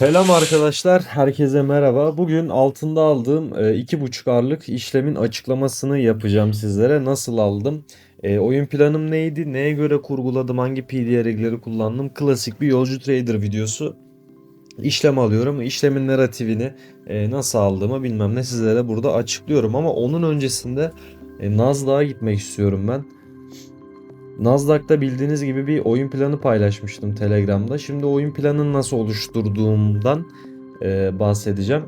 Selam arkadaşlar, herkese merhaba. Bugün altında aldığım e, iki buçuk arlık işlemin açıklamasını yapacağım sizlere. Nasıl aldım? E, oyun planım neydi? Neye göre kurguladım? Hangi PDR'leri kullandım? Klasik bir yolcu trader videosu. İşlem alıyorum. İşlemin narratifini e, nasıl aldığımı bilmem ne sizlere burada açıklıyorum. Ama onun öncesinde e, Nasdaq'a gitmek istiyorum ben. Nasdaq'ta bildiğiniz gibi bir oyun planı paylaşmıştım Telegram'da. Şimdi oyun planını nasıl oluşturduğumdan e, bahsedeceğim.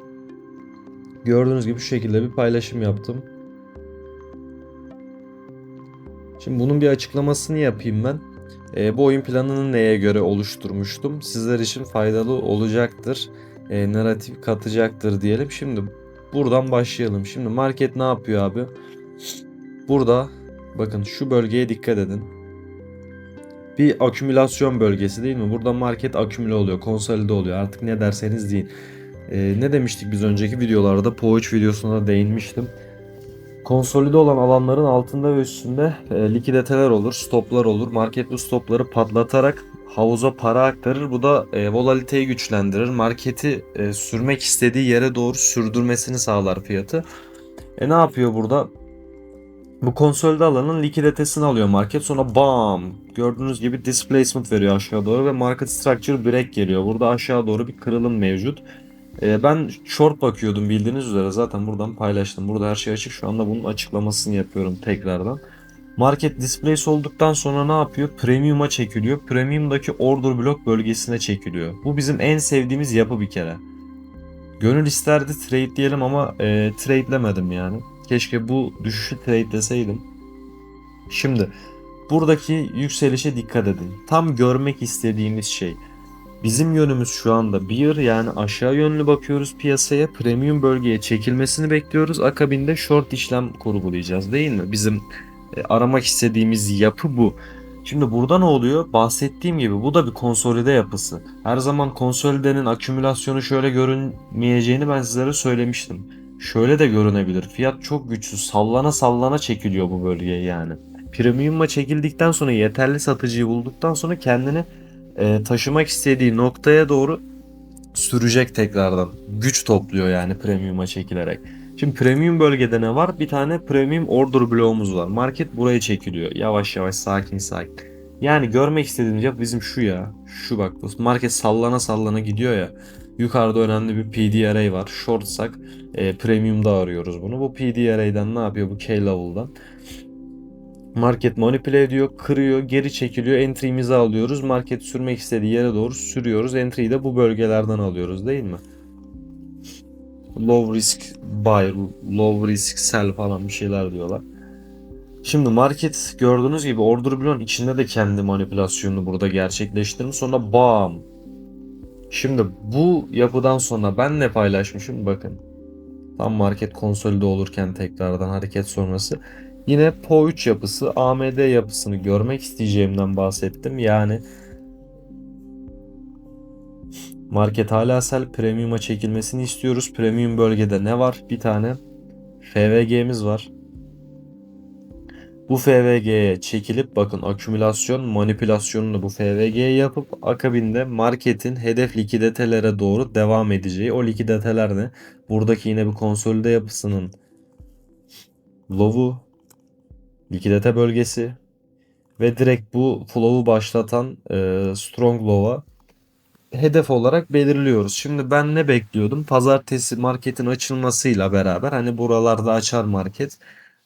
Gördüğünüz gibi şu şekilde bir paylaşım yaptım. Şimdi bunun bir açıklamasını yapayım ben. E, bu oyun planını neye göre oluşturmuştum? Sizler için faydalı olacaktır. E, narratif katacaktır diyelim. Şimdi buradan başlayalım. Şimdi market ne yapıyor abi? Burada bakın şu bölgeye dikkat edin bir akümülasyon bölgesi değil mi? Burada market akümüle oluyor, konsolide oluyor. Artık ne derseniz deyin. Ee, ne demiştik biz önceki videolarda? Poğaç videosuna da değinmiştim. Konsolide olan alanların altında ve üstünde e, likiditeler olur, stoplar olur. Market bu stopları patlatarak havuza para aktarır. Bu da e, volatiliteyi güçlendirir. Marketi e, sürmek istediği yere doğru sürdürmesini sağlar fiyatı. E ne yapıyor burada? Bu konsolde alanın likiditesini alıyor market. Sonra bam gördüğünüz gibi displacement veriyor aşağı doğru ve market structure break geliyor. Burada aşağı doğru bir kırılım mevcut. Ee, ben short bakıyordum bildiğiniz üzere zaten buradan paylaştım. Burada her şey açık. Şu anda bunun açıklamasını yapıyorum tekrardan. Market displace olduktan sonra ne yapıyor? Premium'a çekiliyor. Premium'daki order block bölgesine çekiliyor. Bu bizim en sevdiğimiz yapı bir kere. Gönül isterdi trade diyelim ama e, trade'lemedim yani. Keşke bu düşüşü trade'leseydim. Şimdi buradaki yükselişe dikkat edin. Tam görmek istediğimiz şey. Bizim yönümüz şu anda bir yani aşağı yönlü bakıyoruz piyasaya. Premium bölgeye çekilmesini bekliyoruz. Akabinde short işlem kurgulayacağız değil mi? Bizim e, aramak istediğimiz yapı bu. Şimdi burada ne oluyor? Bahsettiğim gibi bu da bir konsolide yapısı. Her zaman konsolidenin akümülasyonu şöyle görünmeyeceğini ben sizlere söylemiştim şöyle de görünebilir. Fiyat çok güçsüz. Sallana sallana çekiliyor bu bölgeye yani. Premium'a çekildikten sonra yeterli satıcıyı bulduktan sonra kendini e, taşımak istediği noktaya doğru sürecek tekrardan. Güç topluyor yani premium'a çekilerek. Şimdi premium bölgede ne var? Bir tane premium order bloğumuz var. Market buraya çekiliyor. Yavaş yavaş sakin sakin. Yani görmek istediğimiz ya bizim şu ya. Şu bak market sallana sallana gidiyor ya. Yukarıda önemli bir PD array var. Shortsak e, premium'da arıyoruz bunu. Bu PD array'den ne yapıyor bu K level'dan? Market manipüle ediyor, kırıyor, geri çekiliyor. Entry'mizi alıyoruz. Market sürmek istediği yere doğru sürüyoruz. Entry'yi de bu bölgelerden alıyoruz değil mi? Low risk buy, low risk sell falan bir şeyler diyorlar. Şimdi market gördüğünüz gibi order bloğun içinde de kendi manipülasyonunu burada gerçekleştirmiş. Sonra bam Şimdi bu yapıdan sonra ben ne paylaşmışım bakın. Tam market konsolide olurken tekrardan hareket sonrası. Yine PO3 yapısı, AMD yapısını görmek isteyeceğimden bahsettim. Yani market hala sel premium'a çekilmesini istiyoruz. Premium bölgede ne var? Bir tane FVG'miz var. Bu FVG'ye çekilip bakın akümülasyon manipülasyonunu bu FVG'ye yapıp akabinde marketin hedef likiditelere doğru devam edeceği. O likiditeler ne? Buradaki yine bir konsolide yapısının low'u likidite bölgesi ve direkt bu flow'u başlatan e, strong low'a hedef olarak belirliyoruz. Şimdi ben ne bekliyordum? Pazartesi marketin açılmasıyla beraber hani buralarda açar market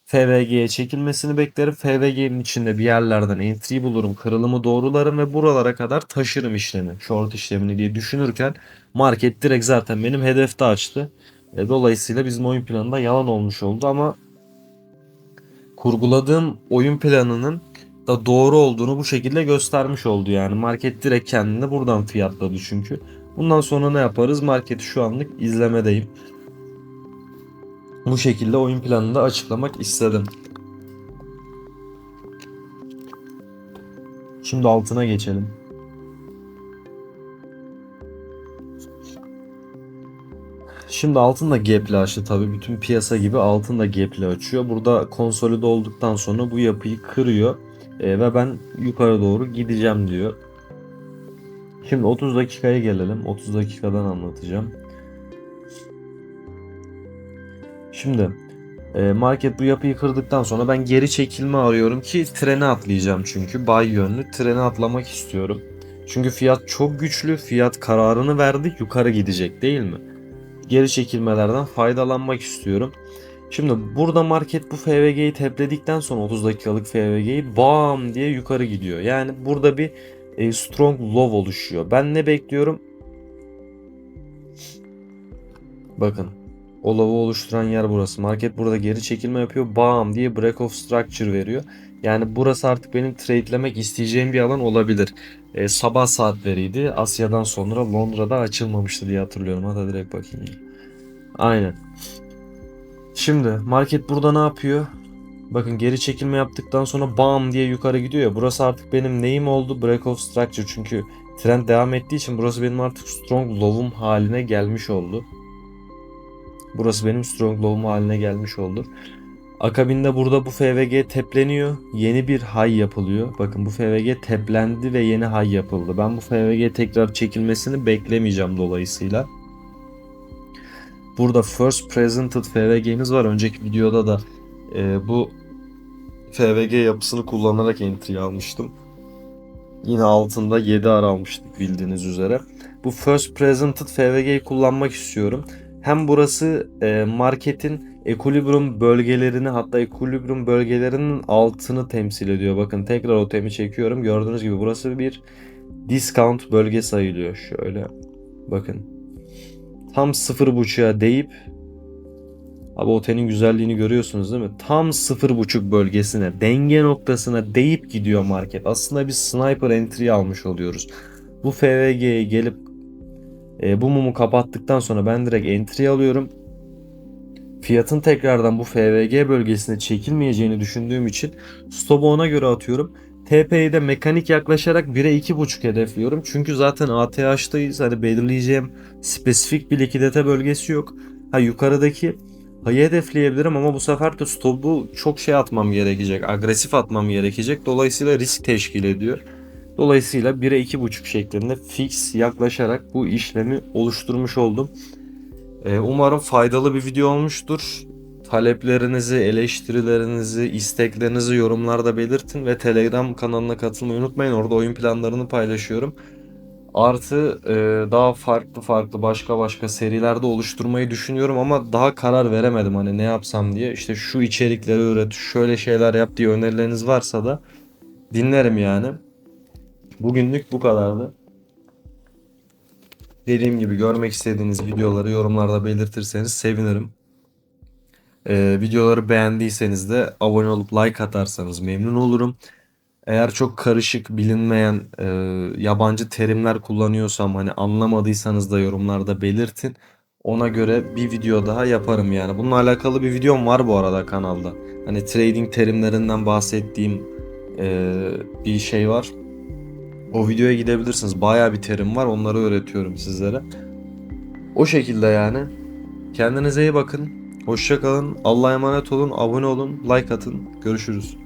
FVG'ye çekilmesini beklerim. FVG'nin içinde bir yerlerden entry bulurum, kırılımı doğrularım ve buralara kadar taşırım işlemi, short işlemini diye düşünürken market direkt zaten benim hedefte açtı. E, dolayısıyla bizim oyun planında yalan olmuş oldu ama kurguladığım oyun planının da doğru olduğunu bu şekilde göstermiş oldu yani. Market direkt kendini buradan fiyatladı çünkü. Bundan sonra ne yaparız? Marketi şu anlık izlemedeyim bu şekilde oyun planını da açıklamak istedim. Şimdi altına geçelim. Şimdi altın da gap'li açtı tabii. Bütün piyasa gibi altın da gap'li açıyor. Burada konsolide olduktan sonra bu yapıyı kırıyor. E, ve ben yukarı doğru gideceğim diyor. Şimdi 30 dakikaya gelelim. 30 dakikadan anlatacağım. Şimdi e, market bu yapıyı kırdıktan sonra ben geri çekilme arıyorum ki trene atlayacağım çünkü bay yönlü trene atlamak istiyorum. Çünkü fiyat çok güçlü. Fiyat kararını verdi. Yukarı gidecek değil mi? Geri çekilmelerden faydalanmak istiyorum. Şimdi burada market bu FVG'yi tepledikten sonra 30 dakikalık FVG'yi bam diye yukarı gidiyor. Yani burada bir e, strong low oluşuyor. Ben ne bekliyorum? Bakın. O oluşturan yer burası. Market burada geri çekilme yapıyor. Bam diye break of structure veriyor. Yani burası artık benim trade'lemek isteyeceğim bir alan olabilir. E, sabah saatleriydi. Asya'dan sonra Londra'da açılmamıştı diye hatırlıyorum. Hadi direkt bakayım. Aynen. Şimdi market burada ne yapıyor? Bakın geri çekilme yaptıktan sonra bam diye yukarı gidiyor ya. Burası artık benim neyim oldu? Break of structure. Çünkü trend devam ettiği için burası benim artık strong low'um haline gelmiş oldu. Burası benim strong low'um haline gelmiş oldu. Akabinde burada bu FVG tepleniyor. Yeni bir high yapılıyor. Bakın bu FVG teplendi ve yeni high yapıldı. Ben bu FVG tekrar çekilmesini beklemeyeceğim dolayısıyla. Burada first presented FVG'miz var. Önceki videoda da e, bu FVG yapısını kullanarak entry almıştım. Yine altında 7 ara almıştık bildiğiniz üzere. Bu first presented FVG'yi kullanmak istiyorum. Hem burası e, marketin equilibrium bölgelerini hatta equilibrium bölgelerinin altını temsil ediyor. Bakın tekrar o temi çekiyorum. Gördüğünüz gibi burası bir discount bölge sayılıyor. Şöyle bakın. Tam 0.5'a deyip Abi otelin güzelliğini görüyorsunuz değil mi? Tam 0.5 bölgesine, denge noktasına deyip gidiyor market. Aslında bir sniper entry almış oluyoruz. Bu FVG'ye gelip e, bu mumu kapattıktan sonra ben direkt entry alıyorum. Fiyatın tekrardan bu FVG bölgesine çekilmeyeceğini düşündüğüm için stop'u ona göre atıyorum. TP'yi de mekanik yaklaşarak 1'e 2.5 hedefliyorum. Çünkü zaten ATH'tayız. Hani belirleyeceğim spesifik bir likidite bölgesi yok. Ha yukarıdaki Hayı hedefleyebilirim ama bu sefer de stop'u çok şey atmam gerekecek. Agresif atmam gerekecek. Dolayısıyla risk teşkil ediyor. Dolayısıyla 1'e 2.5 şeklinde fix yaklaşarak bu işlemi oluşturmuş oldum. Ee, umarım faydalı bir video olmuştur. Taleplerinizi, eleştirilerinizi, isteklerinizi yorumlarda belirtin ve Telegram kanalına katılmayı unutmayın. Orada oyun planlarını paylaşıyorum. Artı e, daha farklı farklı başka başka serilerde oluşturmayı düşünüyorum ama daha karar veremedim hani ne yapsam diye. İşte şu içerikleri üret, şöyle şeyler yap diye önerileriniz varsa da dinlerim yani. Bugünlük bu kadardı. Dediğim gibi görmek istediğiniz videoları yorumlarda belirtirseniz sevinirim. Ee, videoları beğendiyseniz de abone olup like atarsanız memnun olurum. Eğer çok karışık, bilinmeyen e, yabancı terimler kullanıyorsam hani anlamadıysanız da yorumlarda belirtin. Ona göre bir video daha yaparım yani. Bununla alakalı bir videom var bu arada kanalda. Hani trading terimlerinden bahsettiğim e, bir şey var. O videoya gidebilirsiniz. Baya bir terim var. Onları öğretiyorum sizlere. O şekilde yani. Kendinize iyi bakın. Hoşça kalın. Allah'a emanet olun. Abone olun. Like atın. Görüşürüz.